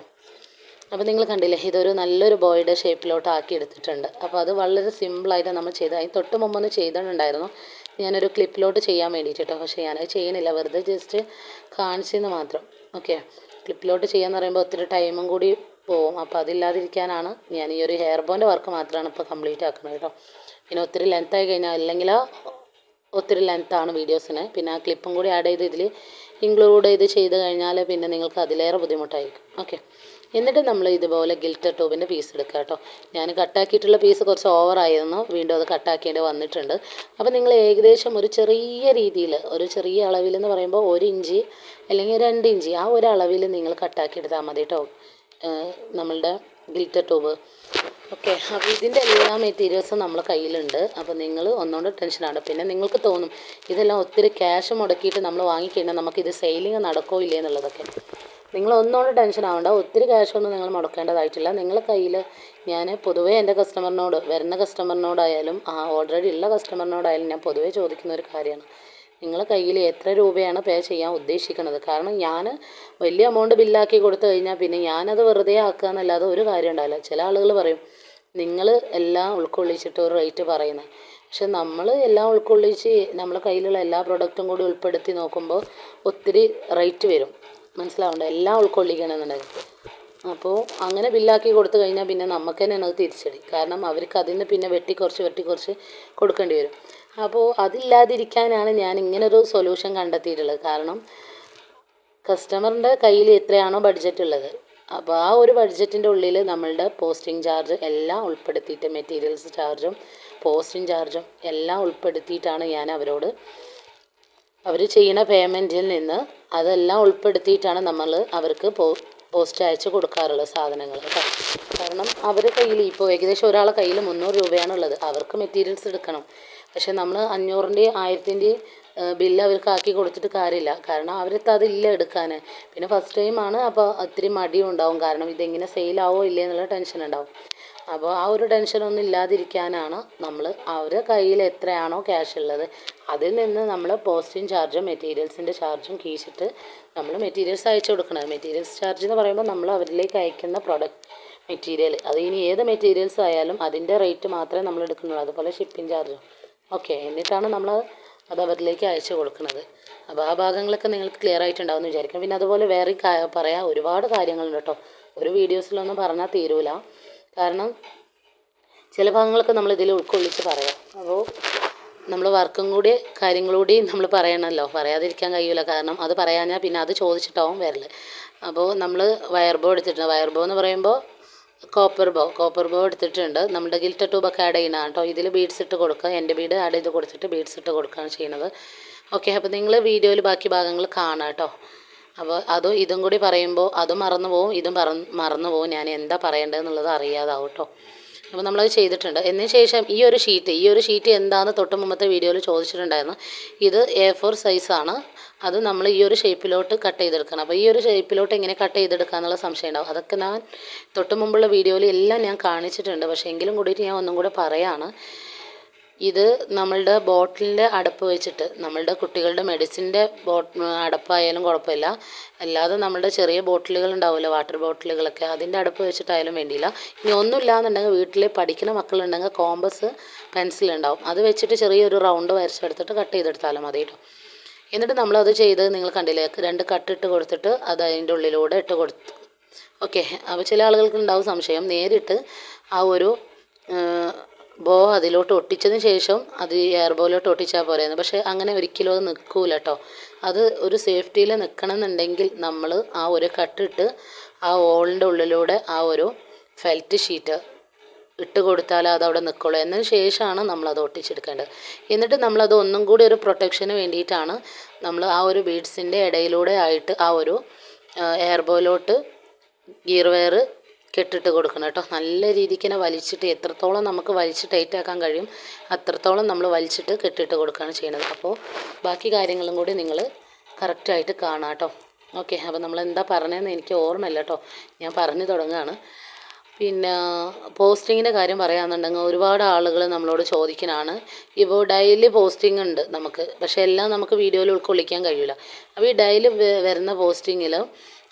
അപ്പോൾ നിങ്ങൾ കണ്ടില്ലേ ഇതൊരു നല്ലൊരു ബോയുടെ ഷേപ്പിലോട്ട് ആക്കി എടുത്തിട്ടുണ്ട് അപ്പോൾ അത് വളരെ സിമ്പിളായിട്ട് നമ്മൾ ചെയ്ത്. അതിന് തൊട്ട് മുമ്പൊന്ന് ചെയ്തിട്ടുണ്ടായിരുന്നു ഞാനൊരു ക്ലിപ്പിലോട്ട് ചെയ്യാൻ വേണ്ടിയിട്ട് പക്ഷേ ഞാനത് ചെയ്യണില്ല. വെറുതെ ജസ്റ്റ് കാണിച്ചെന്ന് മാത്രം. ഓക്കെ ക്ലിപ്പിലോട്ട് ചെയ്യാന്ന് പറയുമ്പോൾ ഒത്തിരി ടൈമും കൂടി പോവും അപ്പോൾ അതില്ലാതിരിക്കാനാണ് ഞാൻ ഈ ഒരു ഹെയർ ബോന്റെ വർക്ക് മാത്രമാണ് ഇപ്പോൾ കംപ്ലീറ്റ് ആക്കുന്നത് കേട്ടോ പിന്നെ ഒത്തിരി ലെങ്ത് ആയി കഴിഞ്ഞാൽ അല്ലെങ്കിൽ ഒത്തിരി ലെങ്ത്താണ് വീഡിയോസിന് പിന്നെ ആ ക്ലിപ്പും കൂടി ആഡ് ചെയ്ത് ഇതിൽ ഇൻക്ലൂഡ് ചെയ്ത് ചെയ്ത് കഴിഞ്ഞാൽ പിന്നെ നിങ്ങൾക്ക് അതിലേറെ ബുദ്ധിമുട്ടായിരിക്കും. ഓക്കെ എന്നിട്ട് നമ്മൾ ഇതുപോലെ ഗിൽറ്റർ ട്യൂബിന്റെ പീസ് എടുക്കുക കേട്ടോ ഞാൻ കട്ടാക്കിയിട്ടുള്ള പീസ് കുറച്ച് ഓവറായിരുന്നു വീണ്ടും അത് കട്ടാക്കേണ്ടി വന്നിട്ടുണ്ട്. അപ്പോൾ നിങ്ങൾ ഏകദേശം ഒരു ചെറിയ രീതിയിൽ ഒരു ചെറിയ അളവിൽ എന്ന് പറയുമ്പോൾ ഒരു ഇഞ്ച് അല്ലെങ്കിൽ രണ്ട് ഇഞ്ച് ആ ഒരു അളവിൽ നിങ്ങൾ കട്ടാക്കി എടുത്താൽ മതി കേട്ടോ നമ്മളുടെ ഗിൽറ്റർ ട്യൂബ്. ഓക്കെ അപ്പോൾ ഇതിന്റെ എല്ലാ മെറ്റീരിയൽസും നമ്മളെ കയ്യിലുണ്ട്. അപ്പോൾ നിങ്ങൾ ഒന്നുകൊണ്ട് ടെൻഷനാണ് പിന്നെ നിങ്ങൾക്ക് തോന്നും ഇതെല്ലാം ഒത്തിരി ക്യാഷ് മുടക്കിയിട്ട് നമ്മൾ വാങ്ങിക്കഴിഞ്ഞാൽ നമുക്കിത് സെയിലിംഗ് നടക്കോ ഇല്ലേ എന്നുള്ളതൊക്കെ. നിങ്ങൾ ഒന്നുകൊണ്ട് ടെൻഷൻ ആവണ്ട. ഒത്തിരി ക്യാഷൊന്നും നിങ്ങൾ മുടക്കേണ്ടതായിട്ടില്ല. നിങ്ങളെ കയ്യിൽ ഞാൻ പൊതുവേ എന്റെ കസ്റ്റമറിനോട് വരുന്ന കസ്റ്റമറിനോടായാലും ആ ഓൾറെഡി ഉള്ള കസ്റ്റമറിനോടായാലും ഞാൻ പൊതുവേ ചോദിക്കുന്ന ഒരു കാര്യമാണ്. നിങ്ങളെ കയ്യിൽ എത്ര രൂപയാണ് പേ ചെയ്യാൻ ഉദ്ദേശിക്കുന്നത്? കാരണം ഞാൻ വലിയ എമൗണ്ട് ബില്ലാക്കി കൊടുത്തു കഴിഞ്ഞാൽ പിന്നെ ഞാനത് വെറുതെ ആക്കുക എന്നല്ലാതെ ഒരു കാര്യം ഉണ്ടാവില്ല. ചില ആളുകൾ പറയും നിങ്ങൾ എല്ലാം ഉൾക്കൊള്ളിച്ചിട്ട് ഒരു റേറ്റ് പറയുന്നത് പക്ഷെ നമ്മൾ എല്ലാം ഉൾക്കൊള്ളിച്ച് നമ്മളെ കയ്യിലുള്ള എല്ലാ പ്രൊഡക്റ്റും കൂടി ഉൾപ്പെടുത്തി നോക്കുമ്പോൾ ഒത്തിരി റേറ്റ് വരും. മനസ്സിലാവണ്ട? എല്ലാം ഉൾക്കൊള്ളിക്കണമെന്നുണ്ടെങ്കിൽ. അപ്പോൾ അങ്ങനെ ബില്ലാക്കി കൊടുത്തു കഴിഞ്ഞാൽ പിന്നെ നമുക്ക് തന്നെയാണ് അത് തിരിച്ചടി. കാരണം അവർക്ക് അതിൽ നിന്ന് പിന്നെ വെട്ടിക്കുറച്ച് വെട്ടിക്കുറച്ച് കൊടുക്കേണ്ടി വരും. അപ്പോൾ അതില്ലാതിരിക്കാനാണ് ഞാൻ ഇങ്ങനൊരു സൊല്യൂഷൻ കണ്ടെത്തിയിട്ടുള്ളത്. കാരണം കസ്റ്റമറിന്റെ കയ്യിൽ എത്രയാണോ ബഡ്ജറ്റ് ഉള്ളത്. അപ്പോൾ ആ ഒരു ബഡ്ജറ്റിന്റെ ഉള്ളിൽ നമ്മളുടെ പോസ്റ്റിംഗ് ചാർജ് എല്ലാം ഉൾപ്പെടുത്തിയിട്ട് മെറ്റീരിയൽസ് ചാർജും പോസ്റ്റിംഗ് ചാർജും എല്ലാം ഉൾപ്പെടുത്തിയിട്ടാണ് ഞാൻ അവരോട് അവർ ചെയ്യുന്ന പേയ്മെന്റിൽ നിന്ന് അതെല്ലാം ഉൾപ്പെടുത്തിയിട്ടാണ് നമ്മൾ അവർക്ക് പോസ്റ്റ് അയച്ച് കൊടുക്കാറുള്ളത് സാധനങ്ങൾ കാരണം അവരുടെ കയ്യിൽ ഇപ്പോൾ ഏകദേശം ഒരാളെ കയ്യിൽ മുന്നൂറ് രൂപയാണുള്ളത്. അവർക്ക് മെറ്റീരിയൽസ് എടുക്കണം. പക്ഷേ നമ്മൾ അഞ്ഞൂറിന്റെയും ആയിരത്തിന്റെയും ബില്ല് അവർക്ക് ആക്കി കൊടുത്തിട്ട് കാര്യമില്ല. കാരണം അവർക്ക് അതില്ല എടുക്കാൻ പിന്നെ ഫസ്റ്റ് ടൈമാണ് അപ്പോൾ ഒത്തിരി മടിയും ഉണ്ടാവും. കാരണം ഇതെങ്ങനെ സെയിലാവോ ഇല്ലേ എന്നുള്ള ടെൻഷൻ ഉണ്ടാവും. അപ്പോൾ ആ ഒരു ടെൻഷനൊന്നും ഇല്ലാതിരിക്കാനാണ് നമ്മൾ അവരുടെ കയ്യിൽ എത്രയാണോ ക്യാഷ് ഉള്ളത്. അതിൽ നിന്ന് നമ്മൾ പോസ്റ്റിംഗ് ചാർജും മെറ്റീരിയൽസിന്റെ ചാർജും കീശിട്ട് നമ്മൾ മെറ്റീരിയൽസ് അയച്ചു കൊടുക്കണം. മെറ്റീരിയൽസ് ചാർജ് എന്ന് പറയുമ്പോൾ നമ്മൾ അവരിലേക്ക് അയക്കുന്ന പ്രൊഡക്റ്റ് മെറ്റീരിയൽ അത് ഇനി ഏത് മെറ്റീരിയൽസ് ആയാലും അതിന്റെ റേറ്റ് മാത്രമേ നമ്മൾ എടുക്കുന്നുള്ളൂ. അതുപോലെ ഷിപ്പിംഗ് ചാർജും ഓക്കെ എന്നിട്ടാണ് നമ്മൾ അത് അവരിലേക്ക് അയച്ചു കൊടുക്കുന്നത്. അപ്പോൾ ആ ഭാഗങ്ങളൊക്കെ നിങ്ങൾക്ക് ക്ലിയർ ആയിട്ടുണ്ടാവും എന്ന് വിചാരിക്കും. പിന്നെ അതുപോലെ വേറെ പറയാം ഒരുപാട് കാര്യങ്ങളുണ്ട് കേട്ടോ. ഒരു വീഡിയോസിലൊന്നും പറഞ്ഞാൽ തീരൂല. കാരണം ചില ഭാഗങ്ങളൊക്കെ നമ്മൾ ഇതിൽ ഉൾക്കൊള്ളിച്ച് പറയാം. അപ്പോൾ നമ്മൾ വർക്കും കൂടി കാര്യങ്ങളൂടി നമ്മൾ പറയണമല്ലോ പറയാതിരിക്കാൻ കഴിയില്ല കാരണം അത് പറയാഞ്ഞാൽ പിന്നെ അത് ചോദിച്ചിട്ടാവും വരൽ അപ്പോൾ നമ്മൾ വയർബോ എടുത്തിട്ടുണ്ട്. വയർബോ എന്ന് പറയുമ്പോൾ കോപ്പർ ബോ കോപ്പർ ബോ എടുത്തിട്ടുണ്ട്. നമ്മുടെ ഗിൽറ്റ ട്യൂബൊക്കെ ആഡ് ചെയ്യണം കേട്ടോ ഇതിൽ ബീഡ്സ് ഇട്ട് കൊടുക്കുക. എന്റെ ബീഡ് ആഡ് ചെയ്ത് കൊടുത്തിട്ട് ബീഡ്സ് ഇട്ട് കൊടുക്കുകയാണ് ചെയ്യുന്നത്. ഓക്കെ അപ്പോൾ നിങ്ങൾ വീഡിയോയിൽ ബാക്കി ഭാഗങ്ങൾ കാണാം കേട്ടോ. അപ്പോൾ അതും ഇതും കൂടി പറയുമ്പോൾ അതും മറന്നു പോവും ഇതും പറ മറന്നു പോവും. ഞാൻ എന്താ പറയേണ്ടതെന്നുള്ളത് അറിയാതാവും കേട്ടോ. അപ്പോൾ നമ്മളത് ചെയ്തിട്ടുണ്ട്. എന്നതിന് ശേഷം ഈ ഒരു ഷീറ്റ് ഈ ഒരു ഷീറ്റ് എന്താണെന്ന് തൊട്ട് മുമ്പത്തെ വീഡിയോയിൽ ചോദിച്ചിട്ടുണ്ടായിരുന്നു. ഇത് എ ഫോർ സൈസാണ് അത് നമ്മൾ ഈ ഒരു ഷേപ്പിലോട്ട് കട്ട് ചെയ്തെടുക്കണം. അപ്പോൾ ഈ ഒരു ഷേപ്പിലോട്ട് എങ്ങനെ കട്ട് ചെയ്തെടുക്കുക എന്നുള്ള സംശയം ഉണ്ടാവും അതൊക്കെ ഞാൻ തൊട്ട് മുമ്പുള്ള വീഡിയോയിൽ എല്ലാം ഞാൻ കാണിച്ചിട്ടുണ്ട്. പക്ഷേ എങ്കിലും കൂടിയിട്ട് ഞാൻ ഒന്നും കൂടെ പറയാണ്. ഇത് നമ്മളുടെ ബോട്ടിലിന്റെ അടപ്പ് വെച്ചിട്ട് നമ്മളുടെ കുട്ടികളുടെ മെഡിസിന്റെ ബോട്ട് അടപ്പായാലും കുഴപ്പമില്ല. അല്ലാതെ നമ്മളുടെ ചെറിയ ബോട്ടിലുകൾ ഉണ്ടാവുമല്ലോ വാട്ടർ ബോട്ടിലുകളൊക്കെ അതിന്റെ അടപ്പ് വെച്ചിട്ടായാലും വേണ്ടിയില്ല. ഇനി ഒന്നുമില്ല എന്നുണ്ടെങ്കിൽ വീട്ടിൽ പഠിക്കുന്ന മക്കളുണ്ടെങ്കിൽ കോമ്പസ് പെൻസിൽ ഉണ്ടാവും. അത് വെച്ചിട്ട് ചെറിയൊരു റൗണ്ട് വരച്ചെടുത്തിട്ട് കട്ട് ചെയ്തെടുത്താലും മതി കേട്ടോ. എന്നിട്ട് നമ്മൾ നമ്മളത് ചെയ്ത് നിങ്ങൾ കണ്ടില്ലേ രണ്ട് കട്ടിട്ട് കൊടുത്തിട്ട് അത് അതിന്റെ ഉള്ളിലൂടെ ഇട്ട് കൊടുത്തു. ഓക്കെ അപ്പോൾ ചില ആളുകൾക്ക് ഉണ്ടാവും സംശയം. നേരിട്ട് ആ ഒരു ബോ അതിലോട്ട് ഒട്ടിച്ചതിന് ശേഷം അത് എയർ ബോയിലോട്ട് ഒട്ടിച്ചാൽ പോരായിരുന്നു പക്ഷേ അങ്ങനെ ഒരിക്കലും അത് നിൽക്കൂല കേട്ടോ അത് ഒരു സേഫ്റ്റിയിൽ നിൽക്കണം എന്നുണ്ടെങ്കിൽ നമ്മൾ ആ ഒരു കട്ടിട്ട് ആ ഓളിന്റെ ഉള്ളിലൂടെ ആ ഒരു ഫെൽറ്റ് ഷീറ്റ് ഇട്ട് കൊടുത്താൽ അത് അവിടെ നിൽക്കുള്ളൂ എന്നതിന് ശേഷമാണ് നമ്മളത് ഒട്ടിച്ചെടുക്കേണ്ടത്. എന്നിട്ട് നമ്മളത് ഒന്നും കൂടി ഒരു പ്രൊട്ടക്ഷന് വേണ്ടിയിട്ടാണ് നമ്മൾ ആ ഒരു ബീഡ്സിന്റെ ഇടയിലൂടെ ആയിട്ട് ആ ഒരു എയർ ബോയിലോട്ട് ഗിയർ വെയർ കെട്ടിട്ട് കൊടുക്കണം കേട്ടോ. നല്ല രീതിക്ക് തന്നെ വലിച്ചിട്ട് എത്രത്തോളം നമുക്ക് വലിച്ച് ടൈറ്റാക്കാൻ കഴിയും അത്രത്തോളം നമ്മൾ വലിച്ചിട്ട് കെട്ടിട്ട് കൊടുക്കുകയാണ് ചെയ്യുന്നത്. അപ്പോൾ ബാക്കി കാര്യങ്ങളും കൂടി നിങ്ങൾ കറക്റ്റായിട്ട് കാണാം കേട്ടോ. ഓക്കെ അപ്പോൾ നമ്മൾ എന്താ പറഞ്ഞതെന്ന് എനിക്ക് ഓർമ്മയില്ല കേട്ടോ. ഞാൻ പറഞ്ഞു തുടങ്ങുകയാണ്. പിന്നെ പോസ്റ്റിങ്ങിന്റെ കാര്യം പറയുകയാണെന്നുണ്ടെങ്കിൽ ഒരുപാട് ആളുകൾ നമ്മളോട് ചോദിക്കുന്നതാണ് ഇപ്പോൾ ഡെയിലി പോസ്റ്റിംഗ് ഉണ്ട് നമുക്ക്. പക്ഷേ എല്ലാം നമുക്ക് വീഡിയോയിൽ ഉൾക്കൊള്ളിക്കാൻ കഴിയില്ല. അപ്പോൾ ഈ ഡെയിലി വരുന്ന പോസ്റ്റിങ്ങിൽ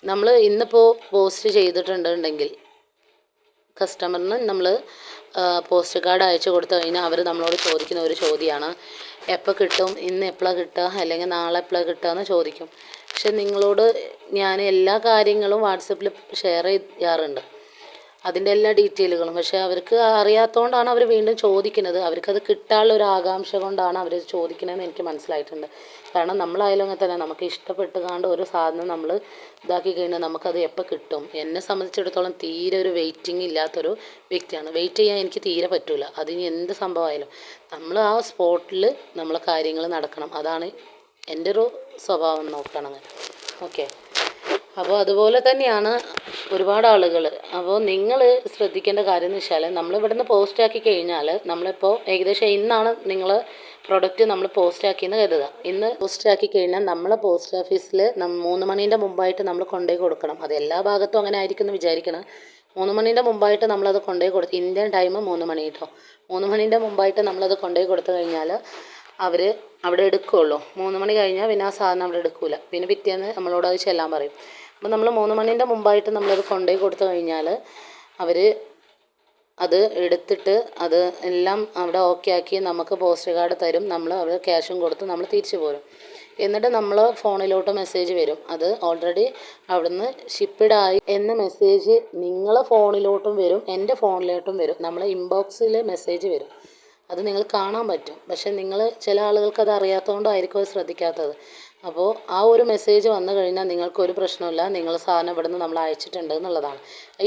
നമ്മൾ ഇന്നിപ്പോൾ പോസ്റ്റ് ചെയ്തിട്ടുണ്ടെങ്കിൽ കസ്റ്റമറിന് നമ്മൾ പോസ്റ്റ് കാർഡ് അയച്ചു കൊടുത്തു കഴിഞ്ഞാൽ അവർ നമ്മളോട് ചോദിക്കുന്ന ഒരു ചോദ്യമാണ്. എപ്പോൾ കിട്ടും? ഇന്ന് എപ്പോഴാണ് കിട്ടുക? അല്ലെങ്കിൽ നാളെ എപ്പോഴാണ് കിട്ടുക എന്ന് ചോദിക്കും. പക്ഷെ നിങ്ങളോട് ഞാൻ എല്ലാ കാര്യങ്ങളും വാട്സപ്പിൽ ഷെയർ ചെയ്യാറുണ്ട്. അതിന്റെ എല്ലാ ഡീറ്റെയിലുകളും. പക്ഷേ അവർക്ക് അറിയാത്തതുകൊണ്ടാണ് അവർ വീണ്ടും ചോദിക്കുന്നത്. അവർക്കത് കിട്ടാനുള്ള ഒരു ആകാംക്ഷ കൊണ്ടാണ് അവർ ചോദിക്കുന്നതെന്ന് എനിക്ക് മനസ്സിലായിട്ടുണ്ട്. കാരണം നമ്മളായാലും അങ്ങനെ തന്നെ. നമുക്ക് ഇഷ്ടപ്പെട്ട് കാണ്ട് ഒരു സാധനം നമ്മൾ ഇതാക്കി കഴിഞ്ഞാൽ നമുക്കത് എപ്പോൾ കിട്ടും? എന്നെ സംബന്ധിച്ചിടത്തോളം തീരെ ഒരു വെയിറ്റിംഗ് ഇല്ലാത്തൊരു വ്യക്തിയാണ്. വെയിറ്റ് ചെയ്യാൻ എനിക്ക് തീരെ പറ്റില്ല അതിന് എന്ത് സംഭവമായാലും. നമ്മൾ ആ സ്പോട്ടിൽ നമ്മളെ കാര്യങ്ങൾ നടക്കണം. അതാണ് എന്റെ ഒരു സ്വഭാവം നോക്കുകയാണെങ്കിൽ. ഓക്കെ. അപ്പോൾ അതുപോലെ തന്നെയാണ് ഒരുപാട് ആളുകൾ അപ്പോൾ നിങ്ങൾ ശ്രദ്ധിക്കേണ്ട കാര്യം എന്ന് വെച്ചാൽ നമ്മൾ ഇവിടുന്ന് പോസ്റ്റ് ആക്കി കഴിഞ്ഞാൽ നമ്മളിപ്പോൾ ഏകദേശം ഇന്നാണ് നിങ്ങൾ പ്രൊഡക്റ്റ് നമ്മൾ പോസ്റ്റ് ആക്കിയെന്ന് കരുതുക. ഇന്ന് പോസ്റ്റ് ആക്കി കഴിഞ്ഞാൽ നമ്മൾ പോസ്റ്റ് ഓഫീസിൽ മൂന്ന് മണീന്റെ മുമ്പായിട്ട് നമ്മൾ കൊണ്ടുപോയി കൊടുക്കണം. അത് എല്ലാ ഭാഗത്തും അങ്ങനെ ആയിരിക്കും എന്ന് വിചാരിക്കണം. മൂന്ന് മണീന്റെ മുമ്പായിട്ട് നമ്മളത് കൊണ്ടുപോയി കൊടുത്ത് ഇന്ത്യൻ ടൈം മൂന്ന് മണി കേട്ടോ മൂന്ന് മണീന്റെ മുമ്പായിട്ട് നമ്മളത് കൊണ്ടുപോയി കൊടുത്തു കഴിഞ്ഞാൽ അവർ അവിടെ എടുക്കുകയുള്ളൂ മൂന്ന് മണി കഴിഞ്ഞാൽ പിന്നെ ആ സാധനം അവിടെ എടുക്കില്ല പിന്നെ പിറ്റേന്ന് നമ്മളോട് അത് ചെല്ലാൻ പറയും. അപ്പം നമ്മൾ മൂന്ന് മണിന്റെ മുമ്പായിട്ട് നമ്മളത് കൊണ്ടുപോയി കൊടുത്തു കഴിഞ്ഞാൽ അവർ അത് എടുത്തിട്ട് അത് എല്ലാം അവിടെ ഓക്കെ ആക്കി നമുക്ക് പോസ്റ്റ് കാർഡ് തരും. നമ്മൾ അവിടെ ക്യാഷും കൊടുത്ത് നമ്മൾ തിരിച്ചു പോരും. എന്നിട്ട് നമ്മൾ ഫോണിലോട്ട് മെസ്സേജ് വരും. അത് ഓൾറെഡി അവിടുന്ന് ഷിപ്പിഡായി എന്ന മെസ്സേജ് നിങ്ങളെ ഫോണിലോട്ടും വരും. എന്റെ ഫോണിലോട്ടും വരും. നമ്മളെ ഇൻബോക്സിൽ മെസ്സേജ് വരും. അത് നിങ്ങൾ കാണാൻ പറ്റും. പക്ഷെ നിങ്ങൾ ചില ആളുകൾക്ക് അത് അറിയാത്തതുകൊണ്ടായിരിക്കും അത് ശ്രദ്ധിക്കാത്തത്. അപ്പോൾ ആ ഒരു മെസ്സേജ് വന്നു കഴിഞ്ഞാൽ നിങ്ങൾക്ക് ഒരു പ്രശ്നമില്ല നിങ്ങൾ സാധനം ഇവിടെ നിന്ന് നമ്മൾ അയച്ചിട്ടുണ്ട് എന്നുള്ളതാണ്.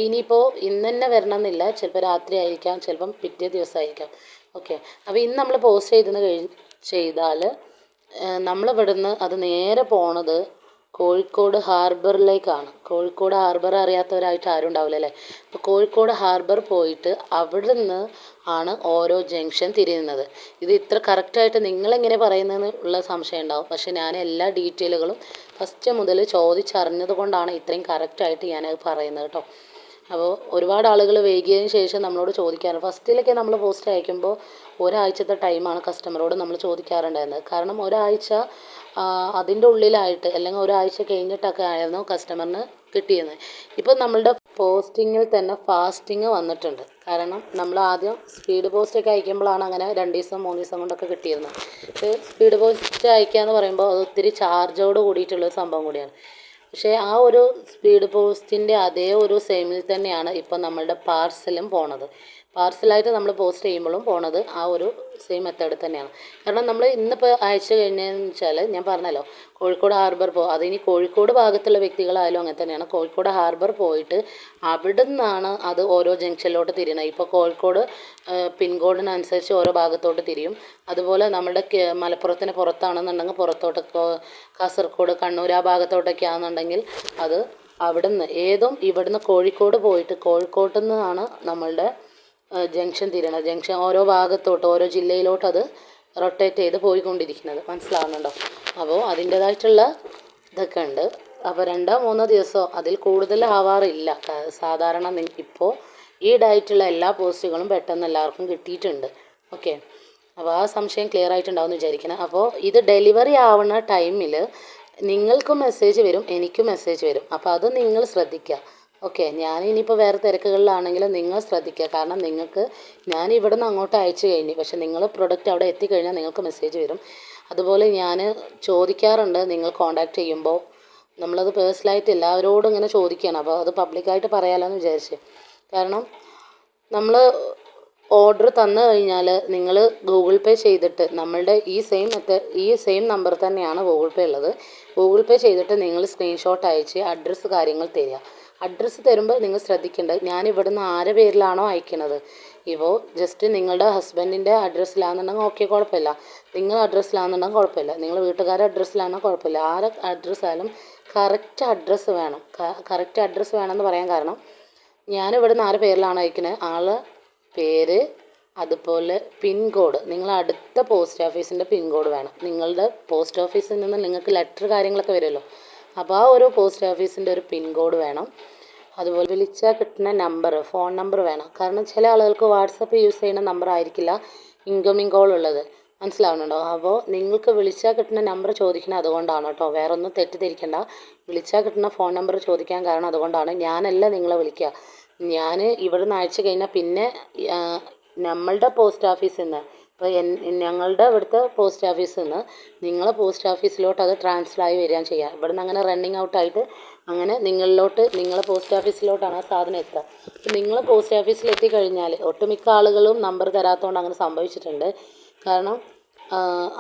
ഇനിയിപ്പോൾ ഇന്ന് തന്നെ വരണം എന്നില്ല ചിലപ്പോൾ രാത്രി ആയിരിക്കാം ചിലപ്പം പിറ്റേ ദിവസമായിരിക്കാം. ഓക്കെ അപ്പോൾ ഇന്ന് നമ്മൾ പോസ്റ്റ് ചെയ്തെന്ന് കഴി ചെയ്താൽ നമ്മളിവിടുന്ന് അത് നേരെ പോണത് കോഴിക്കോട് ഹാർബറിലേക്കാണ്. കോഴിക്കോട് ഹാർബർ അറിയാത്തവരായിട്ട് ആരും ഉണ്ടാവില്ല അല്ലേ? അപ്പോൾ കോഴിക്കോട് ഹാർബർ പോയിട്ട് അവിടുന്ന് ആണ് ഓരോ ജംഗ്ഷൻ തിരിയുന്നത്. ഇത് ഇത്ര കറക്റ്റായിട്ട് നിങ്ങളെങ്ങനെ പറയുന്നതെന്ന് ഉള്ള സംശയം ഉണ്ടാവും. പക്ഷെ ഞാൻ എല്ലാ ഡീറ്റെയിലുകളും ഫസ്റ്റ് മുതൽ ചോദിച്ചറിഞ്ഞത് കൊണ്ടാണ് ഇത്രയും കറക്റ്റായിട്ട് ഞാനത് പറയുന്നത് കേട്ടോ. അപ്പോൾ ഒരുപാട് ആളുകൾ വൈകിയതിന് ശേഷം നമ്മളോട് ചോദിക്കാറുണ്ട് ഫസ്റ്റിലൊക്കെ നമ്മൾ പോസ്റ്റ് അയക്കുമ്പോൾ ഒരാഴ്ചത്തെ ടൈമാണ് കസ്റ്റമറോട് നമ്മൾ ചോദിക്കാറുണ്ടായിരുന്നത്. കാരണം ഒരാഴ്ച അതിന്റെ ഉള്ളിലായിട്ട് അല്ലെങ്കിൽ ഒരാഴ്ച കഴിഞ്ഞിട്ടൊക്കെ ആയിരുന്നു കസ്റ്റമറിന് കിട്ടിയത് ഇപ്പോൾ നമ്മളുടെ പോസ്റ്റിങ്ങിൽ തന്നെ ഫാസ്റ്റിങ് വന്നിട്ടുണ്ട്. കാരണം നമ്മൾ ആദ്യം സ്പീഡ് പോസ്റ്റൊക്കെ അയക്കുമ്പോഴാണ് അങ്ങനെ രണ്ട് ദിവസം മൂന്ന് ദിവസം കൊണ്ടൊക്കെ കിട്ടിയിരുന്നത് സ്പീഡ് പോസ്റ്റ് അയക്കുക എന്ന് പറയുമ്പോൾ അത് ഒത്തിരി ചാർജോട് കൂടിയിട്ടുള്ള സംഭവം കൂടിയാണ്. പക്ഷേ ആ ഒരു സ്പീഡ് പോസ്റ്റിന്റെ അതേ ഒരു സെയിമിൽ തന്നെയാണ് ഇപ്പം നമ്മളുടെ പാർസലും പോണത്. പാർസലായിട്ട് നമ്മൾ പോസ്റ്റ് ചെയ്യുമ്പോഴും പോണത് ആ ഒരു സെയിം മെത്തേഡ് തന്നെയാണ്. കാരണം നമ്മൾ ഇന്നിപ്പോൾ അയച്ചു കഴിഞ്ഞതെന്ന് വെച്ചാൽ ഞാൻ പറഞ്ഞല്ലോ കോഴിക്കോട് ഹാർബർ പോ അതിനി കോഴിക്കോട് ഭാഗത്തുള്ള വ്യക്തികളായാലും അങ്ങനെ തന്നെയാണ്. കോഴിക്കോട് ഹാർബർ പോയിട്ട് അവിടെ നിന്നാണ് അത് ഓരോ ജംഗ്ഷനിലോട്ട് തിരിയണത് ഇപ്പോൾ കോഴിക്കോട് പിൻകോഡിനനുസരിച്ച് ഓരോ ഭാഗത്തോട്ട് തിരിയും. അതുപോലെ നമ്മുടെ മലപ്പുറത്തിന് പുറത്താണെന്നുണ്ടെങ്കിൽ പുറത്തോട്ട് കാസർഗോഡ് കണ്ണൂർ ആ ഭാഗത്തോട്ടൊക്കെ ആണെന്നുണ്ടെങ്കിൽ അത് അവിടുന്ന് ഏതും ഇവിടുന്ന് കോഴിക്കോട് പോയിട്ട് കോഴിക്കോട്ട് നിന്നാണ് നമ്മളുടെ ജംഗ്ഷൻ തിരിയണം ജംഗ്ഷൻ ഓരോ ഭാഗത്തോട്ട് ഓരോ ജില്ലയിലോട്ട് അത് റൊട്ടേറ്റ് ചെയ്ത് പോയിക്കൊണ്ടിരിക്കുന്നത്. മനസ്സിലാവുന്നുണ്ടോ? അപ്പോൾ അതിന്റേതായിട്ടുള്ള ഇതൊക്കെ ഉണ്ട്. അപ്പോൾ രണ്ടോ മൂന്നോ ദിവസമോ അതിൽ കൂടുതൽ ആവാറില്ല. സാധാരണ ഇപ്പോൾ ഈ ഡയറ്റുള്ള എല്ലാ പോസ്റ്റുകളും പെട്ടെന്ന് എല്ലാവർക്കും കിട്ടിയിട്ടുണ്ട്. ഓക്കെ? അപ്പോൾ ആ സംശയം ക്ലിയർ ആയിട്ടുണ്ടാവും എന്ന് വിചാരിക്കണം അപ്പോൾ ഇത് ഡെലിവറി ആവുന്ന ടൈമിൽ നിങ്ങൾക്കും മെസ്സേജ് വരും എനിക്കും മെസ്സേജ് വരും. അപ്പോൾ അത് നിങ്ങൾ ശ്രദ്ധിക്കുക. ഓക്കെ ഞാൻ ഇനിയിപ്പോൾ വേറെ തിരക്കുകളിലാണെങ്കിലും നിങ്ങൾ ശ്രദ്ധിക്കുക. കാരണം നിങ്ങൾക്ക് ഞാൻ ഇവിടെ നിന്ന് അങ്ങോട്ട് അയച്ചു കഴിഞ്ഞു. പക്ഷേ നിങ്ങൾ പ്രൊഡക്റ്റ് അവിടെ എത്തിക്കഴിഞ്ഞാൽ നിങ്ങൾക്ക് മെസ്സേജ് വരും. അതുപോലെ ഞാൻ ചോദിക്കാറുണ്ട് നിങ്ങൾ കോണ്ടാക്ട് ചെയ്യുമ്പോൾ. നമ്മളത് പേഴ്സണലായിട്ട് എല്ലാവരോടും ഇങ്ങനെ ചോദിക്കുകയാണ്. അപ്പോൾ അത് പബ്ലിക്കായിട്ട് പറയാമല്ലോ വിചാരിച്ച്. കാരണം നമ്മൾ ഓർഡർ തന്നു കഴിഞ്ഞാൽ നിങ്ങൾ ഗൂഗിൾ പേ ചെയ്തിട്ട് നമ്മളുടെ ഈ സെയിം ഈ സെയിം നമ്പർ തന്നെയാണ് ഗൂഗിൾ പേ ഉള്ളത്. ഗൂഗിൾ പേ ചെയ്തിട്ട് നിങ്ങൾ സ്ക്രീൻഷോട്ട് അയച്ച് അഡ്രസ്സ് കാര്യങ്ങൾ തരിക. അഡ്രസ്സ് തരുമ്പോൾ നിങ്ങൾ ശ്രദ്ധിക്കേണ്ടത് ഞാൻ ഇവിടുന്ന് ആരെ പേരിലാണോ അയക്കുന്നത് ഇപ്പോൾ ജസ്റ്റ് നിങ്ങളുടെ ഹസ്ബൻഡിന്റെ അഡ്രസ്സിലാണെന്നുണ്ടെങ്കിൽ ഓക്കെ കുഴപ്പമില്ല. നിങ്ങൾ അഡ്രസ്സിലാണെന്നുണ്ടെങ്കിൽ കുഴപ്പമില്ല. നിങ്ങൾ വീട്ടുകാരുടെ അഡ്രസ്സിലാണോ കുഴപ്പമില്ല. ആരെ അഡ്രസ്സായാലും കറക്റ്റ് അഡ്രസ്സ് വേണം. കറക്റ്റ് അഡ്രസ്സ് വേണമെന്ന് പറയാൻ കാരണം ഞാൻ ഇവിടുന്ന് ആരെ പേരിലാണ് അയക്കുന്നത് ആളെ പേര് അതുപോലെ പിൻകോഡ് നിങ്ങൾ അടുത്ത പോസ്റ്റ് ഓഫീസിന്റെ പിൻകോഡ് വേണം. നിങ്ങളുടെ പോസ്റ്റ് ഓഫീസിൽ നിന്ന് നിങ്ങൾക്ക് ലെറ്റർ കാര്യങ്ങളൊക്കെ വരുമല്ലോ. അപ്പോൾ ആ ഒരു പോസ്റ്റ് ഓഫീസിന്റെ ഒരു പിൻകോഡ് വേണം. അതുപോലെ വിളിച്ചാൽ കിട്ടുന്ന നമ്പർ ഫോൺ നമ്പർ വേണം. കാരണം ചില ആളുകൾക്ക് വാട്സപ്പ് യൂസ് ചെയ്യുന്ന നമ്പർ ആയിരിക്കില്ല ഇൻകമിങ് കോൾ ഉള്ളത്. മനസ്സിലാവുന്നുണ്ടോ? അപ്പോൾ നിങ്ങൾക്ക് വിളിച്ചാൽ കിട്ടുന്ന നമ്പർ ചോദിക്കുന്നത് അതുകൊണ്ടാണ് കേട്ടോ. വേറെ ഒന്നും തെറ്റിദ്ധരിക്കണ്ട. വിളിച്ചാൽ കിട്ടുന്ന ഫോൺ നമ്പർ ചോദിക്കാൻ കാരണം അതുകൊണ്ടാണ്. ഞാനല്ല നിങ്ങളെ വിളിക്കുക. ഞാൻ ഇവിടെ നിന്ന് അയച്ചു കഴിഞ്ഞാൽ പിന്നെ നമ്മളുടെ പോസ്റ്റ് ഓഫീസിൽ നിന്ന് ഇപ്പോൾ ഞങ്ങളുടെ ഇവിടുത്തെ പോസ്റ്റ് ഓഫീസിൽ നിന്ന് നിങ്ങളെ പോസ്റ്റ് ഓഫീസിലോട്ട് അത് ട്രാൻസ്ഫർ ആയി വരികയാണ് ചെയ്യുക ഇവിടെ നിന്ന് അങ്ങനെ റണ്ണിങ് ഔട്ടായിട്ട് അങ്ങനെ നിങ്ങളിലോട്ട് നിങ്ങളെ പോസ്റ്റ് ഓഫീസിലോട്ടാണ് ആ സാധനം എത്തുക. അപ്പോൾ നിങ്ങൾ പോസ്റ്റ് ഓഫീസിലെത്തി കഴിഞ്ഞാൽ ഒട്ടുമിക്ക ആളുകളും നമ്പർ തരാത്തതുകൊണ്ട് അങ്ങനെ സംഭവിച്ചിട്ടുണ്ട്. കാരണം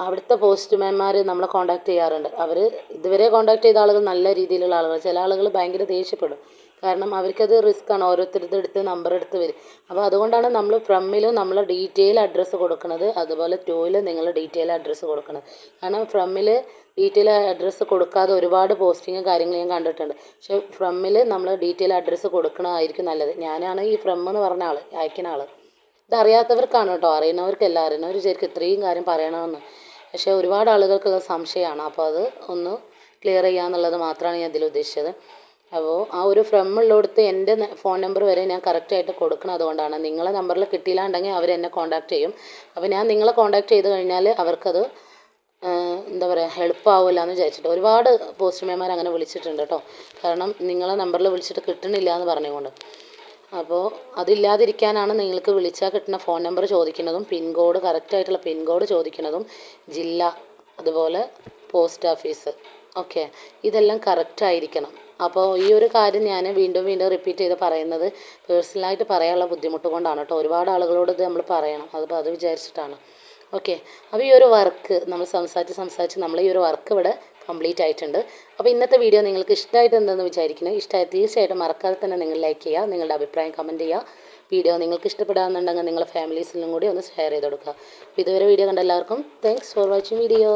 അവിടുത്തെ പോസ്റ്റ്മാൻമാർ നമ്മളെ കോൺടാക്ട് ചെയ്യാറുണ്ട്. അവർ ഇതുവരെ കോൺടാക്ട് ചെയ്ത ആളുകൾ നല്ല രീതിയിലുള്ള ആളുകൾ ചില ആളുകൾ ഭയങ്കര ദേഷ്യപ്പെടും. കാരണം അവർക്കത് റിസ്ക്കാണ് ഓരോരുത്തരുടെ അടുത്ത് നമ്പർ എടുത്ത് വരും. അപ്പോൾ അതുകൊണ്ടാണ് നമ്മൾ ഫ്രമ്മിൽ നമ്മൾ ഡീറ്റെയിൽ അഡ്രസ്സ് കൊടുക്കുന്നത് അതുപോലെ ടൂവിൽ നിങ്ങൾ ഡീറ്റെയിൽ അഡ്രസ്സ് കൊടുക്കണം കാരണം ഫ്രമ്മിൽ ഡീറ്റെയിൽ അഡ്രസ്സ് കൊടുക്കാതെ ഒരുപാട് പോസ്റ്റിങ് കാര്യങ്ങൾ ഞാൻ കണ്ടിട്ടുണ്ട്. പക്ഷേ ഫ്രമ്മിൽ നമ്മൾ ഡീറ്റെയിൽ അഡ്രസ്സ് കൊടുക്കണമായിരിക്കും നല്ലത്. ഞാനാണ് ഈ ഫ്രം എന്ന് പറഞ്ഞ ആൾ അയക്കുന്ന ആൾ ഇതറിയാത്തവർക്കാണ് കേട്ടോ. അറിയുന്നവർക്കല്ല അറിയുന്നവർ ശരിക്കും ഇത്രയും കാര്യം പറയണമെന്ന്. പക്ഷേ ഒരുപാട് ആളുകൾക്കുള്ള സംശയമാണ്. അപ്പോൾ അത് ഒന്ന് ക്ലിയർ ചെയ്യുക എന്നുള്ളത് മാത്രമാണ് ഞാൻ ഇതിൽ ഉദ്ദേശിച്ചത്. അപ്പോൾ ആ ഒരു ഫ്രം ഉള്ളിടത്ത് എന്റെ ഫോൺ നമ്പർ വരെ ഞാൻ കറക്റ്റായിട്ട് കൊടുക്കണം അതുകൊണ്ടാണ്. നിങ്ങളെ നമ്പറിൽ കിട്ടിയില്ലാണ്ടെങ്കിൽ അവർ എന്നെ കോൺടാക്ട് ചെയ്യും. അപ്പോൾ ഞാൻ നിങ്ങളെ കോൺടാക്ട് ചെയ്ത് കഴിഞ്ഞാൽ അവർക്കത് എന്താ പറയുക എളുപ്പമാവില്ല എന്ന് വിചാരിച്ചിട്ട്. ഒരുപാട് പോസ്റ്റ്മാൻമാർ അങ്ങനെ വിളിച്ചിട്ടുണ്ട് കേട്ടോ കാരണം നിങ്ങളെ നമ്പറിൽ വിളിച്ചിട്ട് കിട്ടണില്ല എന്ന് പറഞ്ഞുകൊണ്ട്. അപ്പോൾ അതില്ലാതിരിക്കാനാണ് നിങ്ങൾക്ക് വിളിച്ചാൽ കിട്ടുന്ന ഫോൺ നമ്പർ ചോദിക്കുന്നതും പിൻകോഡ് കറക്റ്റായിട്ടുള്ള പിൻകോഡ് ചോദിക്കുന്നതും ജില്ല അതുപോലെ പോസ്റ്റ് ഓഫീസ് ഓക്കെ ഇതെല്ലാം കറക്റ്റ് ആയിരിക്കണം. അപ്പോൾ ഈ ഒരു കാര്യം ഞാൻ വീണ്ടും വീണ്ടും റിപ്പീറ്റ് ചെയ്ത് പറയുന്നത് പേഴ്സണലായിട്ട് പറയാനുള്ള ബുദ്ധിമുട്ട് കൊണ്ടാണ് കേട്ടോ. ഒരുപാട് ആളുകളോട് ഇത് നമ്മൾ പറയണം. അത് അത് വിചാരിച്ചിട്ടാണ്. ഓക്കെ അപ്പോൾ ഈ ഒരു വർക്ക് നമ്മൾ സംസാരിച്ച് സംസാരിച്ച് നമ്മൾ ഈ ഒരു വർക്ക് ഇവിടെ കംപ്ലീറ്റ് ആയിട്ടുണ്ട്. അപ്പോൾ ഇന്നത്തെ വീഡിയോ നിങ്ങൾക്ക് ഇഷ്ടമായിട്ട് എന്തെന്ന് വിചാരിക്കുന്നത് ഇഷ്ടമായി തീർച്ചയായിട്ടും മറക്കാതെ തന്നെ നിങ്ങൾ ലൈക്ക് ചെയ്യുക നിങ്ങളുടെ അഭിപ്രായം കമന്റ് ചെയ്യുക. വീഡിയോ നിങ്ങൾക്ക് ഇഷ്ടപ്പെടാമെന്നുണ്ടെങ്കിൽ നിങ്ങളുടെ ഫാമിലീസിലും കൂടി ഒന്ന് ഷെയർ ചെയ്ത് കൊടുക്കുക. ഇതുവരെ വീഡിയോ കണ്ട എല്ലാവർക്കും താങ്ക്സ് ഫോർ വാച്ചിങ് വീഡിയോ